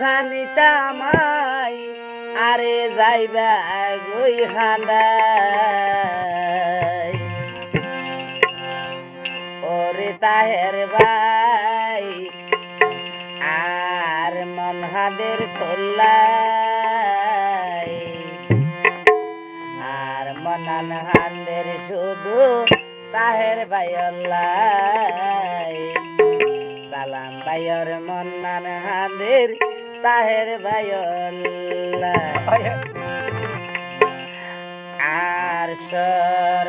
জানিতামাই আরে যাইবা গই খান্দাই ওরে তাহের ভাই, আর মন হাদের খোল্লাই। আর মনান হান্দের শুধু তাহের ভাই আল্লাহ সালাম ভাইয়র মন্নান হাদের তাহের ভাইল্লা আর সর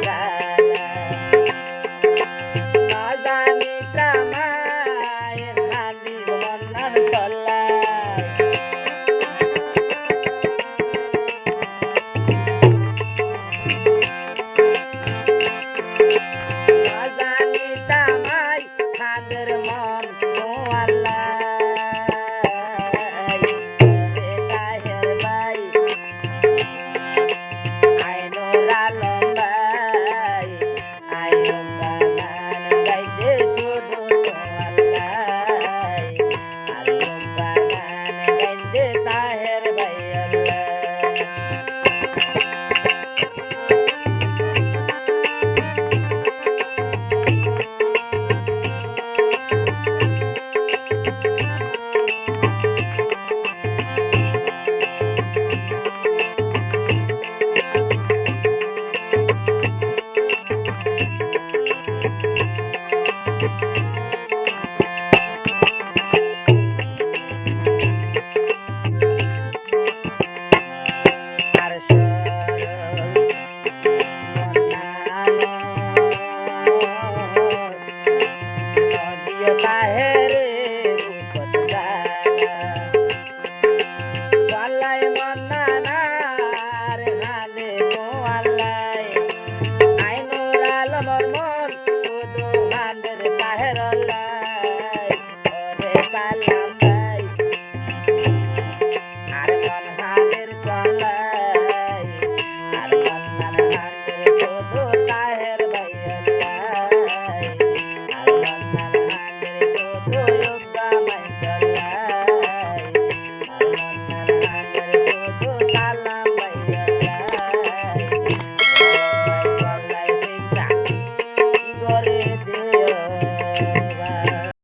Oh, I love